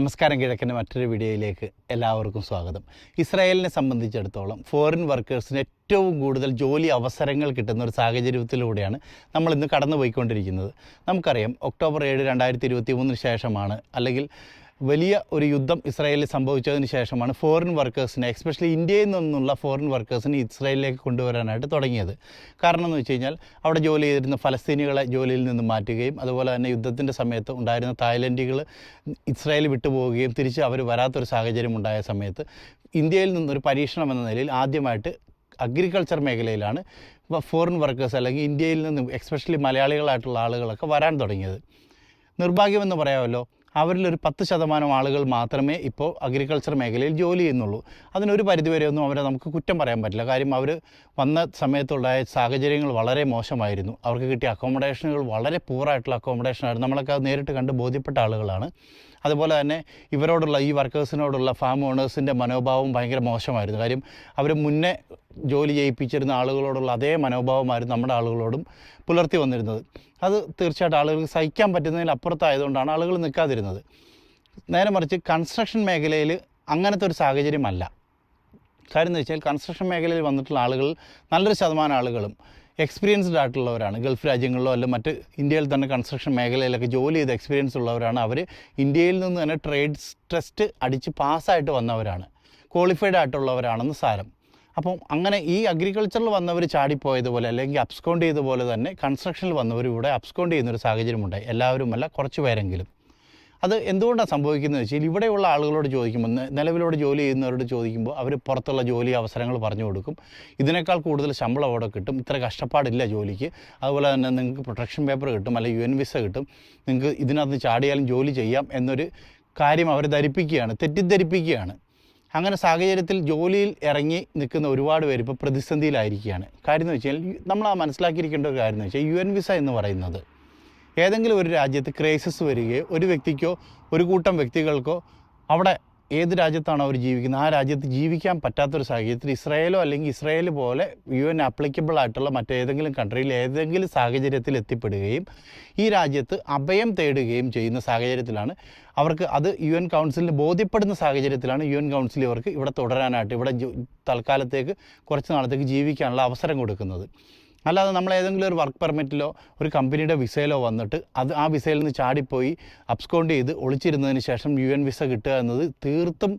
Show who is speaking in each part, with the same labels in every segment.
Speaker 1: നമസ്കാരം കിഴക്കിന്റെ മറ്റൊരു വീഡിയോയിലേക്ക് എല്ലാവർക്കും സ്വാഗതം. ഇസ്രായേലിനെ സംബന്ധിച്ചിടത്തോളം ഫോറിൻ വർക്കേഴ്സിന് ഏറ്റവും കൂടുതൽ ജോലി അവസരങ്ങൾ കിട്ടുന്ന ഒരു സാഹചര്യത്തിലൂടെയാണ് നമ്മൾ ഇന്ന് കടന്നു പോയിക്കൊണ്ടിരിക്കുന്നത് നമുക്കറിയാം ഒക്ടോബർ ഏഴ് രണ്ടായിരത്തി ഇരുപത്തി മൂന്നിന് ശേഷമാണ് അല്ലെങ്കിൽ വലിയ ഒരു യുദ്ധം ഇസ്രായേലിൽ സംഭവിച്ചതിന് ശേഷമാണ് ഫോറിൻ വർക്കേഴ്സിനെ എക്സ്പെഷ്യലി ഇന്ത്യയിൽ നിന്നുള്ള ഫോറിൻ വർക്കേഴ്സിനെ ഇസ്രായേലിലേക്ക് കൊണ്ടുവരാനായിട്ട് തുടങ്ങിയത്. കാരണം എന്ന് വെച്ച് കഴിഞ്ഞാൽ അവിടെ ജോലി ചെയ്തിരുന്ന ഫലസ്തീനികളെ ജോലിയിൽ നിന്ന് മാറ്റുകയും അതുപോലെ തന്നെ യുദ്ധത്തിന്റെ സമയത്ത് ഉണ്ടായിരുന്ന തായ്ലൻഡികൾ ഇസ്രായേൽ വിട്ടുപോവുകയും തിരിച്ച് അവർ വരാത്തൊരു സാഹചര്യം ഉണ്ടായ സമയത്ത് ഇന്ത്യയിൽ നിന്നൊരു പരീക്ഷണം എന്ന നിലയിൽ ആദ്യമായിട്ട് അഗ്രികൾച്ചർ മേഖലയിലാണ് ഫോറിൻ വർക്കേഴ്സ് അല്ലെങ്കിൽ ഇന്ത്യയിൽ നിന്ന് എക്സ്പെഷ്യലി മലയാളികളായിട്ടുള്ള ആളുകളൊക്കെ വരാൻ തുടങ്ങിയത്. നിർഭാഗ്യമെന്ന് പറയാമല്ലോ അവരിലൊരു പത്ത് ശതമാനം ആളുകൾ മാത്രമേ ഇപ്പോൾ അഗ്രികൾച്ചർ മേഖലയിൽ ജോലി ചെയ്യുന്നുള്ളൂ. അതിനൊരു പരിധിവരെയൊന്നും അവരെ നമുക്ക് കുറ്റം പറയാൻ പറ്റില്ല. കാര്യം അവർ വന്ന സമയത്തുണ്ടായ സാഹചര്യങ്ങൾ വളരെ മോശമായിരുന്നു. അവർക്ക് കിട്ടിയ അക്കോമഡേഷനുകൾ വളരെ പൂറായിട്ടുള്ള അക്കോമഡേഷനായിരുന്നു നമ്മളൊക്കെ അത് നേരിട്ട് കണ്ട് ബോധ്യപ്പെട്ട ആളുകളാണ്. അതുപോലെ തന്നെ ഇവരോടുള്ള ഈ വർക്കേഴ്സിനോടുള്ള ഫാം ഓണേഴ്സിന്റെ മനോഭാവം ഭയങ്കര മോശമായിരുന്നു. കാര്യം അവർ മുന്നേ ജോലി ചെയ്യിപ്പിച്ചിരുന്ന ആളുകളോടുള്ള അതേ മനോഭാവമായിരുന്നു നമ്മുടെ ആളുകളോടും പുലർത്തി വന്നിരുന്നത്. അത് തീർച്ചയായിട്ടും ആളുകൾക്ക് സഹിക്കാൻ പറ്റുന്നതിനപ്പുറത്തായതുകൊണ്ടാണ് ആളുകൾ നിൽക്കാതിരുന്നത്. നേരെ മറിച്ച് കൺസ്ട്രക്ഷൻ മേഖലയിൽ അങ്ങനത്തെ ഒരു സാഹചര്യമല്ല. കാര്യം എന്ന് വെച്ചാൽ കൺസ്ട്രക്ഷൻ മേഖലയിൽ വന്നിട്ടുള്ള ആളുകൾ നല്ലൊരു ശതമാനം ആളുകളും എക്സ്പീരിയൻസ്ഡ് ആയിട്ടുള്ളവരാണ്. ഗൾഫ് രാജ്യങ്ങളിലോ അല്ല മറ്റ് ഇന്ത്യയിൽ തന്നെ കൺസ്ട്രക്ഷൻ മേഖലയിലൊക്കെ ജോലി ചെയ്ത എക്സ്പീരിയൻസ് ഉള്ളവരാണ് അവർ ഇന്ത്യയിൽ നിന്ന് തന്നെ ട്രേഡ് ടെസ്റ്റ് അടിച്ച് പാസ്സായിട്ട് വന്നവരാണ്. ക്വാളിഫൈഡ് ആയിട്ടുള്ളവരാണെന്ന് സാരം. അപ്പം അങ്ങനെ ഈ അഗ്രികൾച്ചറിൽ വന്നവർ ചാടിപ്പോയതുപോലെ അല്ലെങ്കിൽ അബ്സ്കൗണ്ട് ചെയ്തതുപോലെ തന്നെ കൺസ്ട്രക്ഷനിൽ വന്നവർ ഇവിടെ അബ്സ്കൗണ്ട് ചെയ്യുന്നൊരു സാഹചര്യമുണ്ടായി. എല്ലാവരുമല്ല കുറച്ച് പേരെങ്കിലും. അത് എന്തുകൊണ്ടാണ് സംഭവിക്കുന്നത് വെച്ചാൽ ഇവിടെയുള്ള ആളുകളോട് ചോദിക്കുമ്പോൾ നിലവിലോട് ജോലി ചെയ്യുന്നവരോട് ചോദിക്കുമ്പോൾ അവർ പുറത്തുള്ള ജോലി അവസരങ്ങൾ പറഞ്ഞു കൊടുക്കും. ഇതിനേക്കാൾ കൂടുതൽ ശമ്പളം അവിടെ കിട്ടും. ഇത്ര കഷ്ടപ്പാടില്ല ജോലിക്ക്. അതുപോലെ തന്നെ നിങ്ങൾക്ക് പ്രൊട്ടക്ഷൻ പേപ്പർ കിട്ടും അല്ലെങ്കിൽ യു എൻ വിസ കിട്ടും. നിങ്ങൾക്ക് ഇതിനകത്ത് ചാടിയാലും ജോലി ചെയ്യാം എന്നൊരു കാര്യം അവർ ധരിപ്പിക്കുകയാണ് തെറ്റിദ്ധരിപ്പിക്കുകയാണ്. അങ്ങനെ സാഹചര്യത്തിൽ ജോലിയിൽ ഇറങ്ങി നിൽക്കുന്ന ഒരുപാട് പേര് ഇപ്പോൾ പ്രതിസന്ധിയിലായിരിക്കുകയാണ്. കാര്യം എന്ന് വെച്ചാൽ നമ്മൾ ആ മനസ്സിലാക്കിയിരിക്കേണ്ട ഒരു കാര്യം എന്ന് വെച്ചാൽ യു എൻ വിസ എന്ന് പറയുന്നത് ഏതെങ്കിലും ഒരു രാജ്യത്ത് ക്രൈസിസ് വരികയോ ഒരു വ്യക്തിക്കോ ഒരു കൂട്ടം വ്യക്തികൾക്കോ അവിടെ ഏത് രാജ്യത്താണ് അവർ ജീവിക്കുന്നത്? ആ രാജ്യത്ത് ജീവിക്കാൻ പറ്റാത്തൊരു സാഹചര്യത്തിൽ ഇസ്രായേലോ അല്ലെങ്കിൽ ഇസ്രായേൽ പോലെ യു എൻ ആപ്ലിക്കബിൾ ആയിട്ടുള്ള മറ്റേതെങ്കിലും കൺട്രിയിൽ ഏതെങ്കിലും സാഹചര്യത്തിൽ എത്തിപ്പെടുകയും ഈ രാജ്യത്ത് അഭയം തേടുകയും ചെയ്യുന്ന സാഹചര്യത്തിലാണ് അവർക്ക് അത് യു എൻ കൗൺസിലിന് ബോധ്യപ്പെടുന്ന സാഹചര്യത്തിലാണ് യു എൻ കൗൺസിൽ ഇവർക്ക് ഇവിടെ തുടരാനായിട്ട് ഇവിടെ തൽക്കാലത്തേക്ക് കുറച്ച് നാളത്തേക്ക് ജീവിക്കാനുള്ള അവസരം കൊടുക്കുന്നത്. അല്ലാതെ നമ്മൾ ഏതെങ്കിലും ഒരു വർക്ക് പെർമിറ്റിലോ ഒരു കമ്പനിയുടെ വിസയിലോ വന്നിട്ട് അത് ആ വിസയിൽ നിന്ന് ചാടിപ്പോയി അബ്സ്കോണ്ട് ചെയ്ത് ഒളിച്ചിരുന്നതിന് ശേഷം യു എൻ വിസ കിട്ടുക എന്നത് തീർത്തും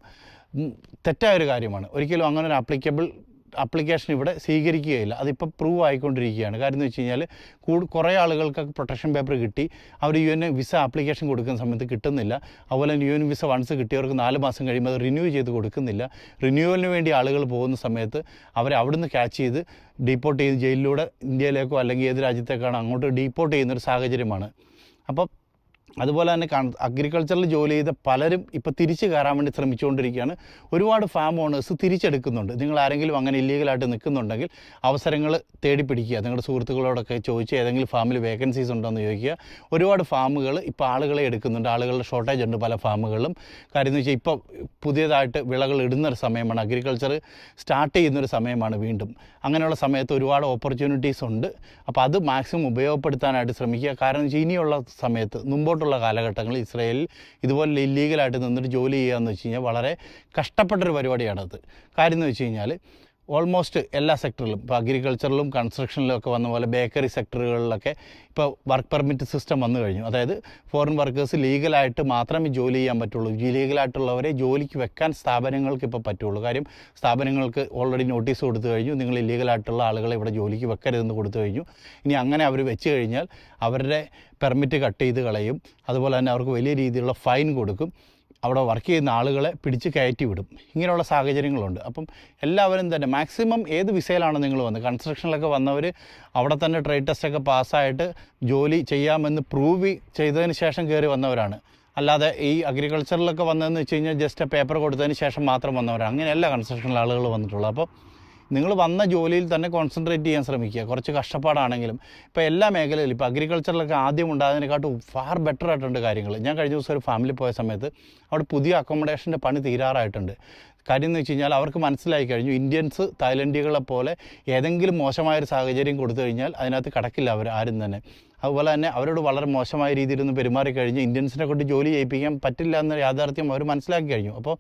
Speaker 1: തെറ്റായ തെറ്റായൊരു കാര്യമാണ്. ഒരിക്കലും അങ്ങനെ ഒരു ആപ്ലിക്കബിൾ ആപ്ലിക്കേഷൻ ഇവിടെ സ്വീകരിക്കുകയില്ല. അതിപ്പോൾ പ്രൂവ് ആയിക്കൊണ്ടിരിക്കുകയാണ്. കാര്യം എന്ന് വെച്ച് കഴിഞ്ഞാൽ കൂടു കുറേ ആളുകൾക്ക് പ്രൊട്ടക്ഷൻ പേപ്പർ കിട്ടി. അവർ യു എൻ വിസ ആപ്ലിക്കേഷൻ കൊടുക്കുന്ന സമയത്ത് കിട്ടുന്നില്ല. അതുപോലെ യു എൻ വിസ വൺസ് കിട്ടിയവർക്ക് നാല് മാസം കഴിയുമ്പോൾ അത് റിന്യൂ ചെയ്ത് കൊടുക്കുന്നില്ല. റിന്യൂവലിന് വേണ്ടി ആളുകൾ പോകുന്ന സമയത്ത് അവരെ അവിടുന്ന് ക്യാച്ച് ചെയ്ത് ഡീപ്പോർട്ട് ചെയ്ത് ജയിലിലൂടെ ഇന്ത്യയിലേക്കോ അല്ലെങ്കിൽ ഏത് രാജ്യത്തേക്കാണോ അങ്ങോട്ട് ഡീപ്പോർട്ട് ചെയ്യുന്നൊരു സാഹചര്യമാണ്. അപ്പോൾ അതുപോലെ തന്നെ അഗ്രികൾച്ചറിൽ ജോലി ചെയ്ത പലരും ഇപ്പോൾ തിരിച്ചു കയറാൻ വേണ്ടി ശ്രമിച്ചുകൊണ്ടിരിക്കുകയാണ്. ഒരുപാട് ഫാം ഓണേഴ്സ് തിരിച്ചെടുക്കുന്നുണ്ട്. നിങ്ങൾ ആരെങ്കിലും അങ്ങനെ ഇല്ലീഗലായിട്ട് നിൽക്കുന്നുണ്ടെങ്കിൽ അവസരങ്ങൾ തേടി പിടിക്കുക. നിങ്ങളുടെ സുഹൃത്തുക്കളോടൊക്കെ ചോദിച്ച് ഏതെങ്കിലും ഫാമിൽ വേക്കൻസീസ് ഉണ്ടോ എന്ന് ചോദിക്കുക. ഒരുപാട് ഫാമുകൾ ഇപ്പോൾ ആളുകളെ എടുക്കുന്നുണ്ട്. ആളുകളുടെ ഷോർട്ടേജ് ഉണ്ട് പല ഫാമുകളിലും കാര്യം എന്ന് വെച്ചാൽ ഇപ്പോൾ പുതിയതായിട്ട് വിളകൾ ഇടുന്നൊരു സമയമാണ്. അഗ്രികൾച്ചർ സ്റ്റാർട്ട് ചെയ്യുന്നൊരു സമയമാണ് വീണ്ടും. അങ്ങനെയുള്ള സമയത്ത് ഒരുപാട് ഓപ്പർച്യൂണിറ്റീസ് ഉണ്ട്. അപ്പോൾ അത് മാക്സിമം ഉപയോഗപ്പെടുത്താനായിട്ട് ശ്രമിക്കുക. കാരണം ഇനിയുള്ള സമയത്ത് മുമ്പോട്ടുള്ള കാലഘട്ടങ്ങളിൽ ഇസ്രയേലിൽ ഇതുപോലെ ഇല്ലീഗലായിട്ട് നിന്നിട്ട് ജോലി ചെയ്യുക എന്ന് വെച്ച് കഴിഞ്ഞാൽ വളരെ കഷ്ടപ്പെട്ടൊരു പരിപാടിയാണത്. കാര്യം എന്ന് വെച്ച് കഴിഞ്ഞാൽ ഓൾമോസ്റ്റ് എല്ലാ സെക്ടറിലും ഇപ്പോൾ അഗ്രികൾച്ചറിലും കൺസ്ട്രക്ഷനിലും ഒക്കെ വന്ന പോലെ ബേക്കറി സെക്ടറുകളിലൊക്കെ ഇപ്പോൾ വർക്ക് പെർമിറ്റ് സിസ്റ്റം വന്നു കഴിഞ്ഞു. അതായത് ഫോറിൻ വർക്കേഴ്സ് ലീഗലായിട്ട് മാത്രമേ ജോലി ചെയ്യാൻ പറ്റുള്ളൂ. ലീഗലായിട്ടുള്ളവരെ ജോലിക്ക് വെക്കാൻ സ്ഥാപനങ്ങൾക്ക് ഇപ്പോൾ പറ്റുള്ളൂ. കാര്യം സ്ഥാപനങ്ങൾക്ക് ഓൾറെഡി നോട്ടീസ് കൊടുത്തു കഴിഞ്ഞു. നിങ്ങൾ ഇല്ലീഗലായിട്ടുള്ള ആളുകളെ ഇവിടെ ജോലിക്ക് വെക്കരുതെന്ന് കൊടുത്തു കഴിഞ്ഞു. ഇനി അങ്ങനെ അവർ വെച്ച് കഴിഞ്ഞാൽ അവരുടെ പെർമിറ്റ് കട്ട് ചെയ്ത് കളയും. അതുപോലെ തന്നെ അവർക്ക് വലിയ രീതിയിലുള്ള ഫൈൻ കൊടുക്കും. അവിടെ വർക്ക് ചെയ്യുന്ന ആളുകളെ പിടിച്ച് കയറ്റി വിടും. ഇങ്ങനെയുള്ള സാഹചര്യങ്ങളുണ്ട്. അപ്പം എല്ലാവരും തന്നെ മാക്സിമം ഏത് വിസയിലാണ് നിങ്ങൾ വന്നത്? കൺസ്ട്രക്ഷനിലൊക്കെ വന്നവർ അവിടെ തന്നെ ട്രേഡ് ടെസ്റ്റൊക്കെ പാസ്സായിട്ട് ജോലി ചെയ്യാമെന്ന് പ്രൂവ് ചെയ്തതിന് ശേഷം കയറി വന്നവരാണ്. അല്ലാതെ ഈ അഗ്രികൾച്ചറിലൊക്കെ വന്നതെന്ന് വെച്ച് കഴിഞ്ഞാൽ ജസ്റ്റ് പേപ്പർ കൊടുത്തതിന് ശേഷം മാത്രം വന്നവരാണ്. അങ്ങനെയല്ല കൺസ്ട്രക്ഷനിലെ ആളുകൾ വന്നിട്ടുള്ളത്. അപ്പോൾ നിങ്ങൾ വന്ന ജോലിയിൽ തന്നെ കോൺസെൻട്രേറ്റ് ചെയ്യാൻ ശ്രമിക്കുക. കുറച്ച് കഷ്ടപ്പാടാണെങ്കിലും. ഇപ്പോൾ എല്ലാ മേഖലയിലും ഇപ്പോൾ അഗ്രികൾച്ചറിലൊക്കെ ആദ്യം ഉണ്ടായതിനെക്കാട്ടും ഫാർ ബെറ്റർ ആയിട്ടുണ്ട് കാര്യങ്ങൾ. ഞാൻ കഴിഞ്ഞ ദിവസം ഒരു ഫാമിലി പോയ സമയത്ത് അവിടെ പുതിയ അക്കോമഡേഷന്റെ പണി തീരാറായിട്ടുണ്ട്. കാര്യം എന്ന് വെച്ച് കഴിഞ്ഞാൽ അവർക്ക് മനസ്സിലായി കഴിഞ്ഞു. ഇന്ത്യൻസ് തായ്ലൻഡികളെ പോലെ ഏതെങ്കിലും മോശമായൊരു സാഹചര്യം കൊടുത്തു കഴിഞ്ഞാൽ അതിനകത്ത് കടക്കില്ല അവർ ആരും തന്നെ. അതുപോലെ തന്നെ അവരോട് വളരെ മോശമായ രീതിയിലൊന്നും പെരുമാറി കഴിഞ്ഞ് ഇന്ത്യൻസിനെ കൊണ്ട് ജോലി ചെയ്യിപ്പിക്കാൻ പറ്റില്ല എന്ന യാഥാർത്ഥ്യം അവർ മനസ്സിലാക്കി കഴിഞ്ഞു. അപ്പോൾ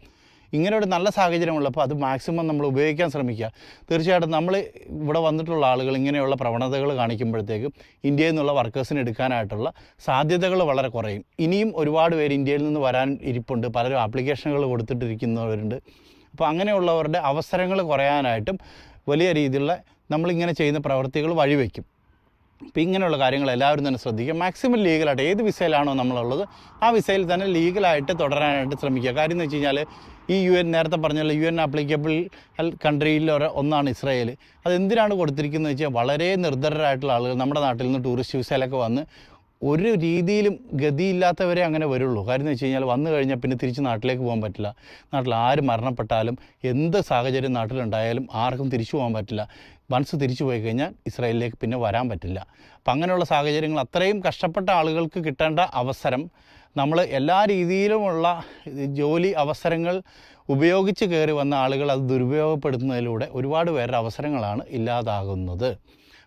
Speaker 1: ഇങ്ങനെ ഒരു നല്ല സാഹചര്യമുള്ളപ്പോൾ അത് മാക്സിമം നമ്മൾ ഉപയോഗിക്കാൻ ശ്രമിക്കുക. തീർച്ചയായിട്ടും നമ്മൾ ഇവിടെ വന്നിട്ടുള്ള ആളുകൾ ഇങ്ങനെയുള്ള പ്രവണതകൾ കാണിക്കുമ്പോഴത്തേക്കും ഇന്ത്യയിൽ നിന്നുള്ള വർക്കേഴ്സിന് എടുക്കാനായിട്ടുള്ള സാധ്യതകൾ വളരെ കുറയും. ഇനിയും ഒരുപാട് പേര് ഇന്ത്യയിൽ നിന്ന് വരാൻ ഇരിപ്പുണ്ട്. പലരും ആപ്ലിക്കേഷനുകൾ കൊടുത്തിട്ടിരിക്കുന്നവരുണ്ട്. അപ്പോൾ അങ്ങനെയുള്ളവരുടെ അവസരങ്ങൾ കുറയാനായിട്ടും വലിയ രീതിയിലുള്ള നമ്മളിങ്ങനെ ചെയ്യുന്ന പ്രവൃത്തികൾ വഴിവെക്കും. അപ്പോൾ ഇങ്ങനെയുള്ള കാര്യങ്ങൾ എല്ലാവരും തന്നെ ശ്രദ്ധിക്കുക. മാക്സിമം ലീഗലായിട്ട് ഏത് വിസയിലാണോ നമ്മളുള്ളത് ആ വിസയിൽ തന്നെ ലീഗലായിട്ട് തുടരാനായിട്ട് ശ്രമിക്കുക. കാര്യം എന്ന് വെച്ച് കഴിഞ്ഞാൽ ഈ യു എൻ നേരത്തെ പറഞ്ഞല്ലോ യു എൻ ആപ്ലിക്കബിൾ കൺട്രിയിൽ ഒന്നാണ് ഇസ്രായേൽ അതെന്തിനാണ് കൊടുത്തിരിക്കുന്നത് വെച്ചാൽ വളരെ നിർദ്ധരരായിട്ടുള്ള ആളുകൾ നമ്മുടെ നാട്ടിൽ നിന്ന് ടൂറിസ്റ്റ് വിസയിലൊക്കെ വന്ന് ഒരു രീതിയിലും ഗതിയില്ലാത്തവരെ അങ്ങനെ വരുള്ളൂ. കാര്യം എന്ന് വെച്ച് കഴിഞ്ഞാൽ വന്നു കഴിഞ്ഞാൽ പിന്നെ തിരിച്ച് നാട്ടിലേക്ക് പോകാൻ പറ്റില്ല. നാട്ടിൽ ആര് മരണപ്പെട്ടാലും എന്ത് സാഹചര്യം നാട്ടിലുണ്ടായാലും ആർക്കും തിരിച്ചു പോകാൻ പറ്റില്ല. വൺസ് തിരിച്ചു പോയി കഴിഞ്ഞാൽ ഇസ്രായേലിലേക്ക് പിന്നെ വരാൻ പറ്റില്ല. അപ്പം അങ്ങനെയുള്ള സാഹചര്യങ്ങൾ അത്രയും കഷ്ടപ്പെട്ട ആളുകൾക്ക് കിട്ടേണ്ട അവസരം നമ്മൾ എല്ലാ രീതിയിലുമുള്ള ജോലി അവസരങ്ങൾ ഉപയോഗിച്ച് കയറി വന്ന ആളുകൾ അത് ദുരുപയോഗപ്പെടുത്തുന്നതിലൂടെ ഒരുപാട് പേരുടെ അവസരങ്ങളാണ് ഇല്ലാതാകുന്നത്.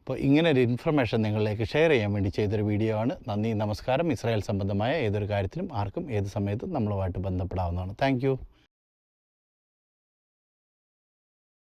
Speaker 1: അപ്പോൾ ഇങ്ങനെ ഒരു ഇൻഫർമേഷൻ നിങ്ങളിലേക്ക് ഷെയർ ചെയ്യാൻ വേണ്ടി ചെയ്തൊരു വീഡിയോ ആണ്. നന്ദി നമസ്കാരം. ഇസ്രായേൽ സംബന്ധമായ ഏതൊരു കാര്യത്തിലും ആർക്കും ഏത് സമയത്തും നമ്മളുമായിട്ട് ബന്ധപ്പെടാവുന്നതാണ്. താങ്ക്